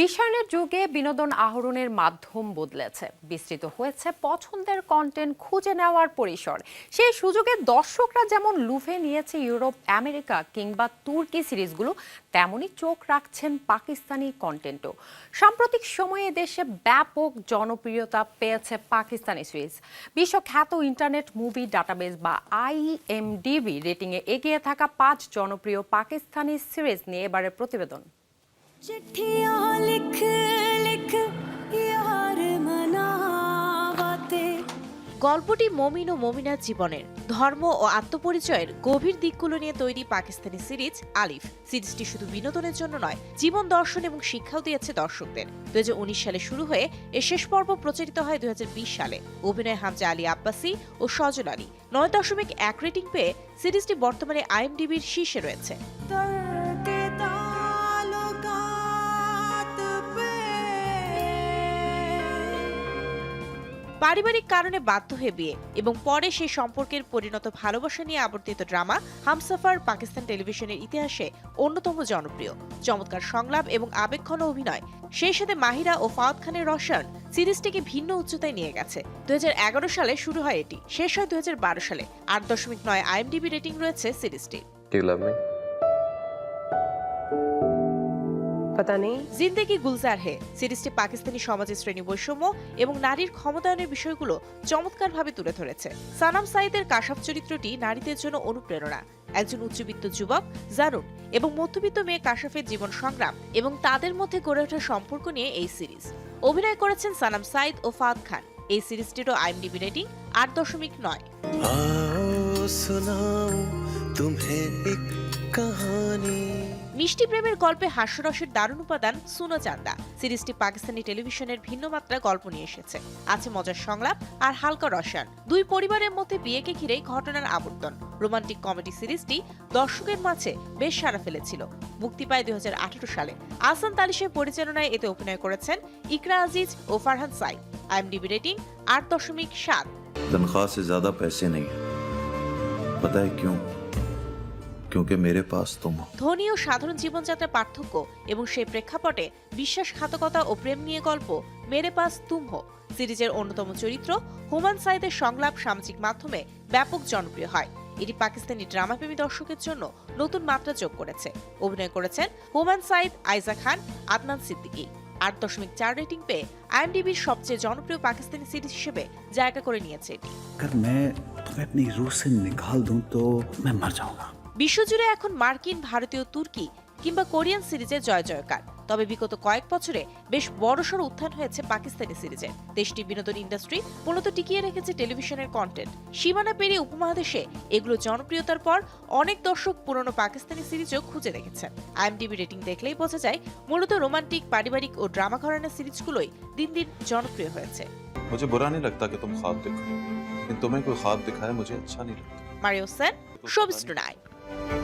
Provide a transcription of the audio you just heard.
বিশ্বায়নের যুগে বিনোদন আহরণের মাধ্যম বদলেছে। বিস্তৃত হয়েছে পছন্দের কন্টেন্ট খুঁজে নেওয়ার পরিসর। সেই সুযোগে দর্শকরা যেমন লুফে নিয়েছে ইউরোপ, আমেরিকা কিংবা তুর্কি সিরিজগুলো, তেমনই চোখ রাখছেন পাকিস্তানি কন্টেন্টও সাম্প্রতিক সময়ে দেশে ব্যাপক জনপ্রিয়তা পেয়েছে পাকিস্তানি সিরিজ। বিশ্বখ্যাত ইন্টারনেট মুভি ডাটাবেস বা আইএমডিবি রেটিংয়ে এগিয়ে থাকা পাঁচ জনপ্রিয় পাকিস্তানি সিরিজ নিয়ে এবারের প্রতিবেদন। चिट्ठियां लिख लिख यार मनावाते গল্পটি মমিন ও মমিনার জীবনের ধর্ম ও আত্মপরিচয়ের গভীর দিকগুলো নিয়ে তৈরি পাকিস্তানি সিরিজ আলিফ সিরিজটি শুধু বিনোদনের জন্য নয় জীবন দর্শন এবং শিক্ষাও দিয়েছে দর্শকদের দু সালে শুরু হয়ে এর শেষ পর্ব প্রচারিত হয় দু সালে অভিনয় হামজা আলী আব্বাসি ও সজল আলী নয় দশমিক এক রেটিং পেয়ে সিরিজটি বর্তমানে আইএমডিবির শীর্ষে রয়েছে পারিবারিক কারণে বাধ্য হয়ে বিয়ে এবং পরে সেই সম্পর্কের পরিণত ভালোবাসা নিয়ে আবর্তিত ড্রামা হামসাফার পাকিস্তান টেলিভিশনের ইতিহাসে অন্যতম জনপ্রিয়। চমৎকার সংলাপ এবং আবেগঘন অভিনয়, সেই সাথে মাহিরা ও ফাওয়াদ খানের রসায়ন সিরিজটিকে ভিন্ন উচ্চতায় নিয়ে গেছে। দুই হাজার এগারো সালে শুরু হয় এটি, শেষ হয় দুই হাজার বারো সালে। আট দশমিক নয় আইএমডিবি রেটিং রয়েছে সিরিজটির। पता नहीं জিন্দেগি গুলজার হে সিরিজটি পাকিস্তানি সমাজের শ্রেণী বৈষম্য এবং নারীর ক্ষমতায়নের বিষয়গুলো চমৎকারভাবে তুলে ধরেছে সানাম সাইদের কাশাফ চরিত্রটি নারীদের জন্য অনুপ্রেরণা একজন উচ্চবিত্ত যুবক জারুন এবং মধ্যবিত্ত মেয়ে কাশাফের জীবন সংগ্রাম এবং তাদের মধ্যে গড়ে ওঠা সম্পর্ক নিয়ে এই সিরিজ অভিনয় করেছেন সানাম সাইদ ও ফাদ খান এই সিরিজটিরও আইএমডিবি রেটিং আট দশমিক নয় মিষ্টি প্রেমের গল্পে হাস্যরসের দারুণ উপাদান সুনো চান্দা। সিরিজটি পাকিস্তানি টেলিভিশনের ভিন্ন মাত্রা গল্প নিয়ে এসেছে। আছে মজার সংলাপ আর হালকা রসায়ন। দুই পরিবারের মধ্যে বিয়েকে ঘিরে ঘটনার আবর্তন। রোমান্টিক কমেডি সিরিজটি দর্শকের মাঝে বেশ সারা ফেলেছিল। মুক্তি পায় দুই সালে। আসান তালিশের পরিচালনায় এতে অভিনয় করেছেন ইকরা আজিজ ও ফারহান সাই আইএমডিবি রেটিং আট দশমিক সাত। তনখা সে জাদা পয়সে নেই পতা क्योंकि मेरे पास तुम हो ধনী ও সাধারণ জীবনযাত্রার পার্থক্য এবং সেই প্রেক্ষাপটে বিশ্বাসঘাতকতা ও প্রেম নিয়ে গল্প মেরে পাস তুম হো সিরিজের অন্যতম চরিত্র হুমান সাইদের সংলাপ সামাজিক মাধ্যমে ব্যাপক জনপ্রিয় হয় এটি পাকিস্তানি ড্রামাপ্রেমী দর্শকের জন্য নতুন মাত্রা যোগ করেছে অভিনয় করেছেন হুমান সাইদ আইজা খান আদনান সিদ্দিকী আট দশমিক চার রেটিং পেয়ে আইএমডিবির সবচেয়ে জনপ্রিয় পাকিস্তানি সিরিজ হিসেবে জায়গা করে নিয়েছে এটি अगर मैं तुम्हें अपनी रूह से निकाल दूं तो मैं मर जाऊंगा বিশ্বজুড়ে এখন মার্কিন ভারতীয় তুর্কি কিংবা কোরিয়ান সিরিজের জয় জয়কার তবে বিগত কয়েক বছরে বেশ বড়সড় উত্থান হয়েছে পাকিস্তানি সিরিজের দেশটির বিনোদন ইন্ডাস্ট্রি মূলত টিকিয়ে রেখেছে টেলিভিশনের কন্টেন্ট সীমানা পেরিয়ে উপমহাদেশে এগুলো জনপ্রিয়তার পর অনেক দর্শক পুরনো পাকিস্তানি সিরিজও খুঁজে রেখেছেন আইএমডিবি রেটিং দেখলেই বোঝা যায় মূলত রোমান্টিক পারিবারিক ও ড্রামা ঘরানার সিরিজগুলোই দিন দিন জনপ্রিয় হয়েছে मुझे बुरा नहीं लगता कि तुम ख्वाब देखो लेकिन तुम्हें कोई ख्वाब दिखाए मुझे अच्छा नहीं लगता Mario Sen showbiz Thank you.